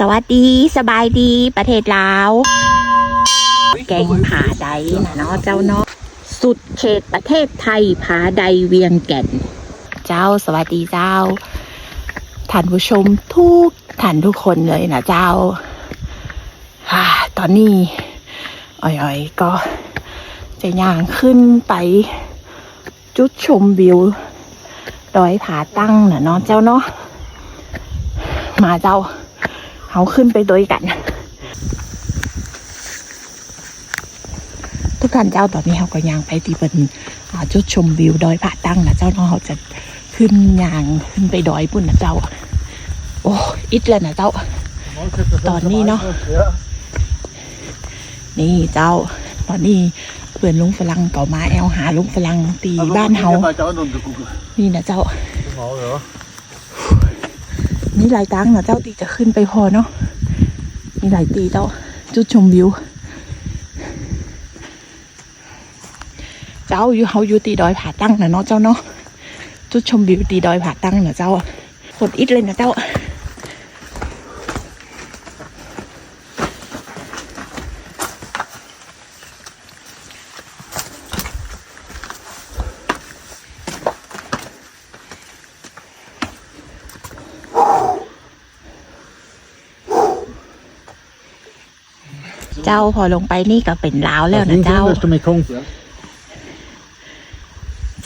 สวัสดีสบายดีประเทศลาวแกงผาใดนะเนาะเจ้าเนาะสุดเขตประเทศไทยผาใดเวียงแก่น เจ้าสวัสดีเจ้าท่านผู้ชมทุกท่านทุกคนเลยนะเจ้าอ่าตอนนี้อ่อยๆก็จะย่างขึ้นไปจุดชมวิวดอยผาตั้งนะเนาะเจ้าเนาะมาเจ้า เอาขึ้นไปด้วยกัน ทุกท่านเจ้าตอนนี้เขาก็ยางไปที่เป็นจุดชมวิวดอยผาตั้งนะเจ้าเนาะเขาจะขึ้นยางขึ้นไปดอยปุ่นนะเจ้า โอ้อิดเลยนะเจ้า ตอนนี้เนาะนี่เจ้า ตอนนี้เพื่อนลุงฝรั่งเก่ามาแอลหาลุงฝรั่งตีบ้านเฮานี่นะเจ้า มีหลายตังค์นะเจ้าตีจะขึ้นไปพอเนาะมีหลายตีเจ้าจุดชมวิว เจ้าอยู่เขาอยู่ตีดอยผาตั้งนะเนาะเจ้าเนาะจุดชมวิวตีดอยผาตั้งนะเจ้าคนอิดเลยนะเจ้า เจ้าพอลงไปนี่ก็เป็นลาวแล้วนะเจ้า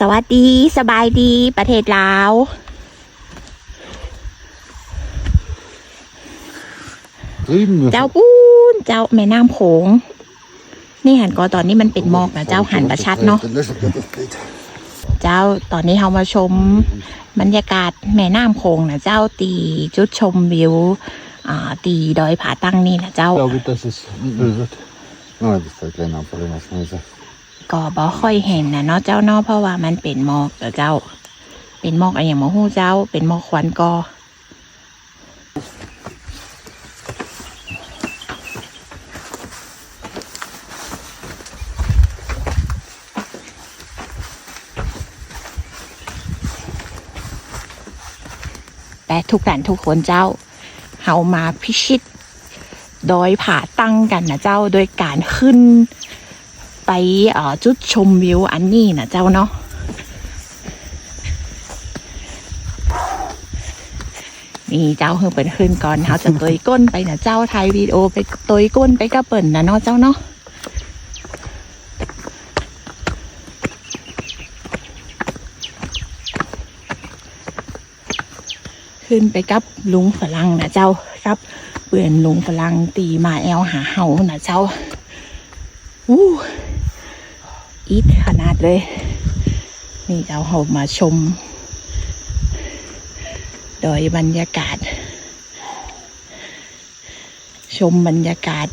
สวัสดีสบายดีประเทศลาวเจ้าปูนเจ้าแม่น้ำโขงนี่หันก็ตอนนี้มันเป็นหมอกนะเจ้าหันประชัดเนาะเจ้าตอนนี้เรามาชมบรรยากาศแม่น้ำโขงนะเจ้าตีจุดชมวิวอ่า ตีดอยผาตั้งนี่นะเจ้า glaube, das ist Ölrütt. Nein, das ist der kleine Apfel, den hast du nicht. ก็บ่ค่อยเห็นนะเนาะเจ้าเนาะเพราะว่ามันเป็นหมอกเด้อเจ้า เป็นหมอกอะไรอย่างมหูเจ้า เป็นหมอกควันกอแต่ทุกท่านทุกคนเจ้า เอามาพิชิต โดยผาตั้งกันนะเจ้าโดยการขึ้น ไปจุดชมวิวอันนี้นะเจ้าเนาะนี่เจ้าเพิ่งเปิดขึ้นก่อนเขาจะตยก้นไปนะเจ้าถ่ายวีดีโอไปตยก้นไปก็เปิดนะเนาะเจ้าเนาะ ขึ้นไปกับลุงฝรั่งนะเจ้าครับเปื่อนลุงฝรั่งตีมาแอลหาเห่านะเจ้าอู้อีทขนาดเลย นี่เราเอามาชม โดยบรรยากาศ ชมบรรยากาศ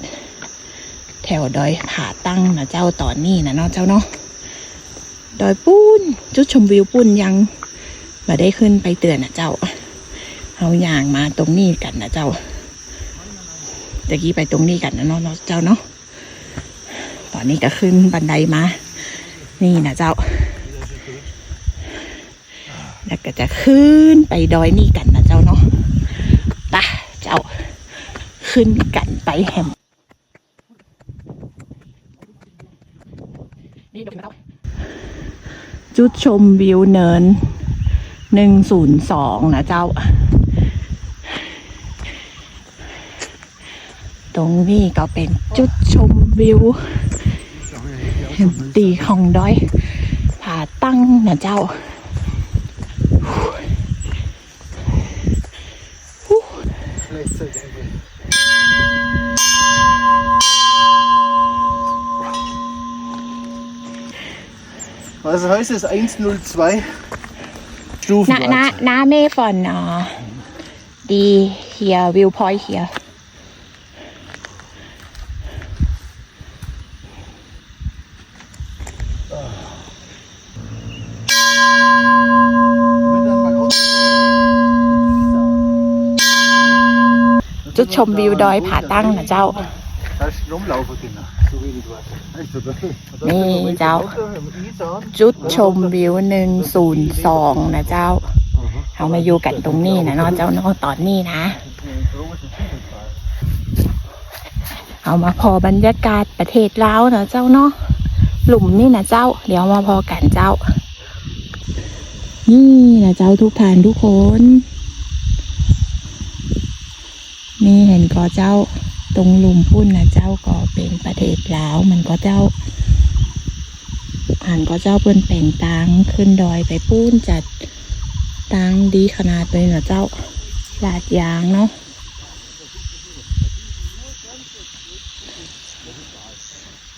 แถวดอยผาตั้งนะเจ้าตอนนี้นะเนาะเจ้าเนาะดอยปุ้นจุดชมวิวปุ้นยังมาได้ขึ้นไปเตือนนะเจ้า เอาอย่างมาตรงนี้กันนะเจ้าตะกี้ไปตรงนี้กันนะเนาะเจ้าเนาะตอนนี้ก็ขึ้นบันไดมา นี่นะเจ้า แล้วก็จะขึ้นไปดอยนี่กันนะเจ้าเนาะปะเจ้า ขึ้นกันไปแฮมจุดชมวิวเนินหนึ่งศูนย์สองนะเจ้า ตรงนี้ก็เป็นจุดชมวิวตีของดอยผาตั้งนะเจ้า Was heißt das? 102 Stufen. น้าน้าน้าเม่ฟอนอ่าดีเฮียวิวพอยเฮีย จุดชมวิวดอยผาตั้งนะเจ้า Da ist rumlaufen können. So wenig Wasser. Echt, oder? Nee, Lau. Isar. จุดชมวิวหนึ่งศูนย์สองนะเจ้าเอามาอยู่กันตรงนี้นะเนาะเจ้าเนาะตอนนี้นะ เอามาพอบรรยากาศประเทศลาวนะเจ้าเนาะ หลุมนี่นะเจ้า เดี๋ยวมาพอกันเจ้า นี่นะเจ้าทุกทานทุกคน นี่เห็นก็เจ้า ตรงหลุมพุ่นนะเจ้าก็เป็นประเทศลาวมันก็เจ้าอ่านก็เจ้าเปิ้นแปลงตังขึ้นดอยไปปุ้นจัดตังดีขนาดเลยนะเจ้าลาดยางเนาะ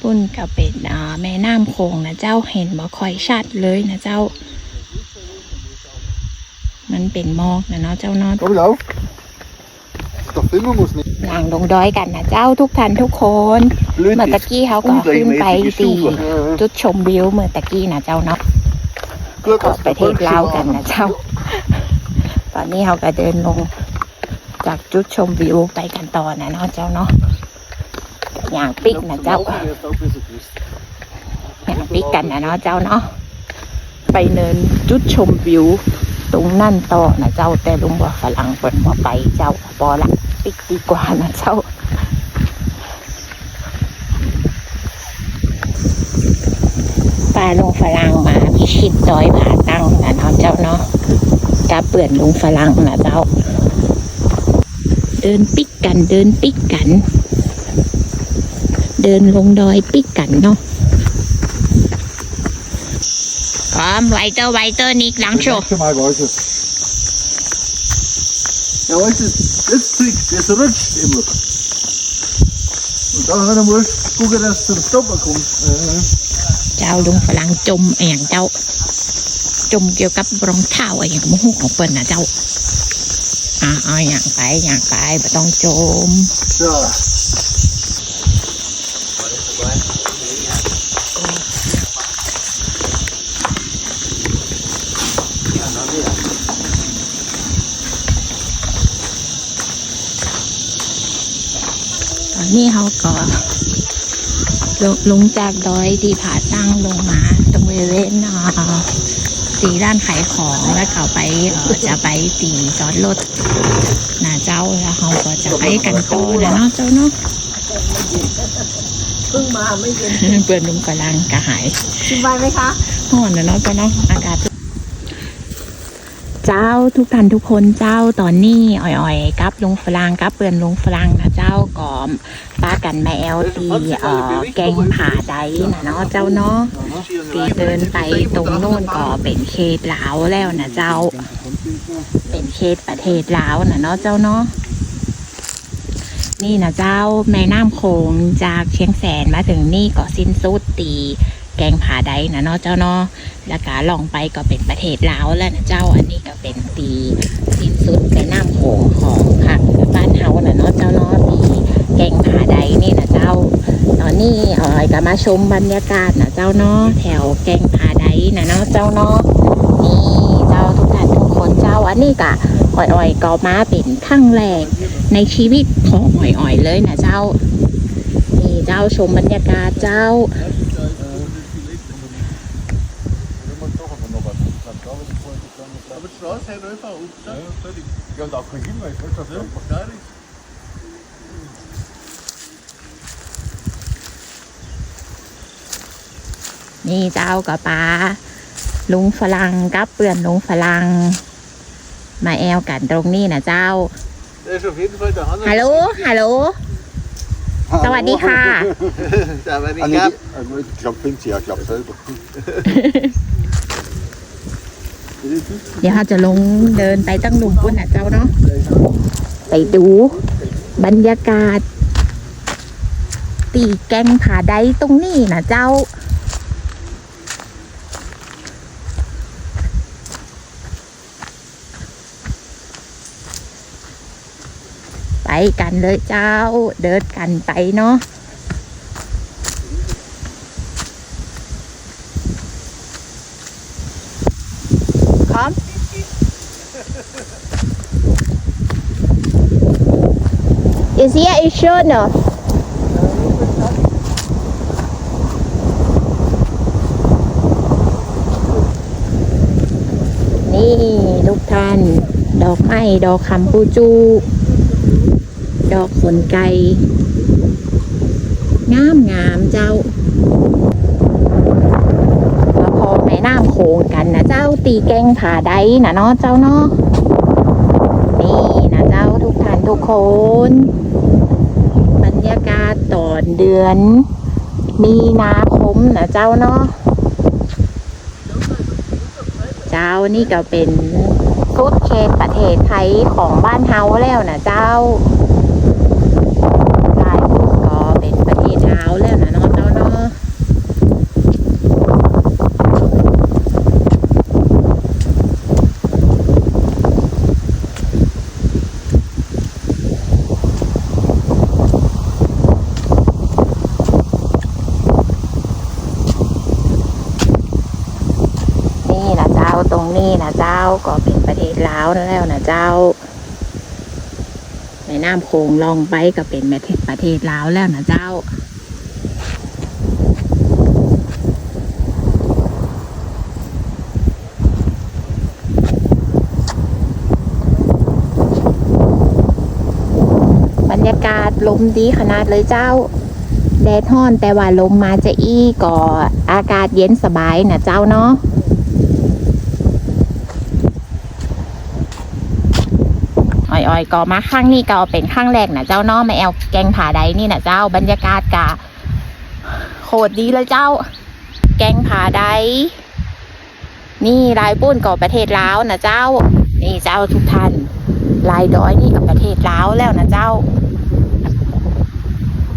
ปุ่น ก็เป็นอ่าแม่น้ำโขงนะเจ้าเห็นบ่ค่อยชัดเลยนะเจ้า มันเป็นหมอกนะเนาะเจ้าเนาะ Kom je nou? Toch filmen moest niet. หลังลงดอยกันนะเจ้าทุกท่านทุกคนเมื่อตะกี้เขาก็ขึ้นไปตีจุดชมวิวเมื่อตะกี้นะเจ้าเนาะ Kluk ก็ als ประเทศลาวกันนะเจ้า ตอนนี้เขาก็เดินลงจากจุดชมวิวไปกันต่อนะเนาะเจ้าเนาะอ ย่างปิกนะเจ้าอย่างปิกกันนะเนาะเจ้าเนาะไปเนินจุดชมวิว ตรงนั่นต่อนะเจ้าแต่ลุงบอกฝรั่งเปิดบ่ไปเจ้าปอละปิกดีกว่านะเจ้าป่าลุงฝรั่งมาพิชิตดอยผาตั้งนะเนาะเจ้าเนาะกาเปื่อนลุงฝรั่งนะเจ้า เดินปิกกันเดินปิกกัน เดินลงดอยปิกกันเนาะพร้อมไวเตอร์ไวเตอร์นิกหลังโชว์ maar buiten. Ja, weißt du, das Trick, das rutscht immer. Und dann musst du gucken, dass du zum Stoppen kommst. เจ้าลุงฝรั่งจมเอย่างเจ้า จมเกี่ยวกับรองเท้าอะไรอย่างมุ้งของเปิ้นนะเจ้าอ่าเอาอย่างไปอย่างไปไม่ต้องจม So. ตอนนี้เขาก็ลงลงจากดอยที่ผาตั้งลงมา ตรงบริเวณอ่าตีร้านขายของแล้วเขาไปเอ่อจะไปตีจอดรถนะเจ้าแล้วเขาก็จะไปกันโตนะเนาะเจ้าเนาะเพิ่งมาไม่เย็นเปื่อนลุงกำลังกระหายชิมไวไหมคะห่อนนะเนาะเจ้าเนาะอากาศ เจ้าทุกท่านทุกคนเจ้าตอนนี้อ่อยๆกับลุงฝรั่งกับเปื่อนลุงฝรั่งนะเจ้ากอมป้ากันแมวตีเอ่อแกงผาใดนะเนาะเจ้าเนาะตีเดินไปตรงโน่นก็เป็นเขตลาวแล้วนะเจ้า เป็นเขตประเทศลาวนะเนาะเจ้าเนาะนี่นะเจ้าแม่น้ำโขงจากเชียงแสนมาถึงนี่ก็สิ้นสุดตี แกงผาใดนะเนาะเจ้าเนาะแล้วก็ลองไปก็เป็นประเทศลาวแล้วนะเจ้าอันนี้ก็เป็นตีสิ้นสุดในน้ำโขงของภาคบ้านเฮานะเนาะเจ้าเนาะตีแกงผาใดนี่นะเจ้า ตอนนี้อ๋อยก็มาชมบรรยากาศนะเจ้าเนาะแถวแกงผาใดนะเนาะเจ้าเนาะนี่เจ้าทุกท่านทุกคนเจ้าอันนี้ก็อ่อยๆก็มาเป็นครั้งแรกในชีวิตของอ่อยๆเลยนะเจ้านี่เจ้าชมบรรยากาศเจ้า Aber die Straße hat einfach aufgestellt. Ja, da kann ich immer. Ich weiß das Ja, ja. gar nicht. นี่เจ้ากับป้าลุงฝรั่งกับเปื่อนลุงฝรั่งมาแอลกันตรงนี้นะเจ้า Der ist auf jeden Fall der Hannes. ฮัลโหล ฮัลโหล สวัสดีค่ะ Der war Ah, nicht nee, gab. die- ich glaube, findet sie ja, ich glaube selber. เดี๋ยวเราจะลงเดินไปตั้งหลุมปุ่นนะเจ้าเนาะไปดูบรรยากาศ ตีแกงผาไดตรงนี้นะเจ้า ไปกันเลยเจ้า เดินกันไปเนาะ พร้อม Is here is sure no นี่ทุกท่าน ดอกไม้ดอกคำปูจู ดอกขนไก่งามงามเจ้า น้ำโขงกันนะเจ้าตีแกงผาไดนะเนาะเจ้าเนาะนี่นะเจ้าทุกท่านทุกคน บรรยากาศตอนเดือน มีนาคมนะเจ้าเนาะเจ้านี่ก็เป็นสุดเขตประเทศไทยของบ้านเฮาแล้วนะเจ้าลายพุ่นก็เป็นประเทศลาวแล้วนะเนาะเจ้าเนาะนี่นะเจ้าตรงนี้นะเจ้าก็เป็นประเทศลาว แล้วนะเจ้าในน้ำโขงลองไปก็เป็นประเทศประเทศลาวแล้วนะเจ้าบรรยากาศลมดีขนาดเลยเจ้า แดดฮ้อนแต่ว่าลมมาจะอี้ก็อากาศเย็นสบายนะเจ้าเนาะ อ่อยก็มาข้างนี้ก็เป็นข้างแรกนะเจ้านาะมาแอลแกงผาใดนี่นะเจ้าบรรยากาศกะโคตรดีเลยเจ้า แกงผาใดนี่ลายปุ้นก็ประเทศลาวนะเจ้า นี่เจ้าทุกท่านลายดอยนี่กับประเทศลาวแล้วนะเจ้า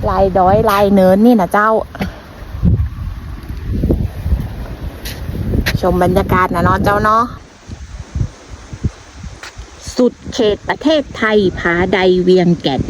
ลายดอยลายเนินนี่นะเจ้า ชมบรรยากาศนะเนาะเจ้าเนาะ สุดเขตประเทศไทยผาใดเวียงแก่น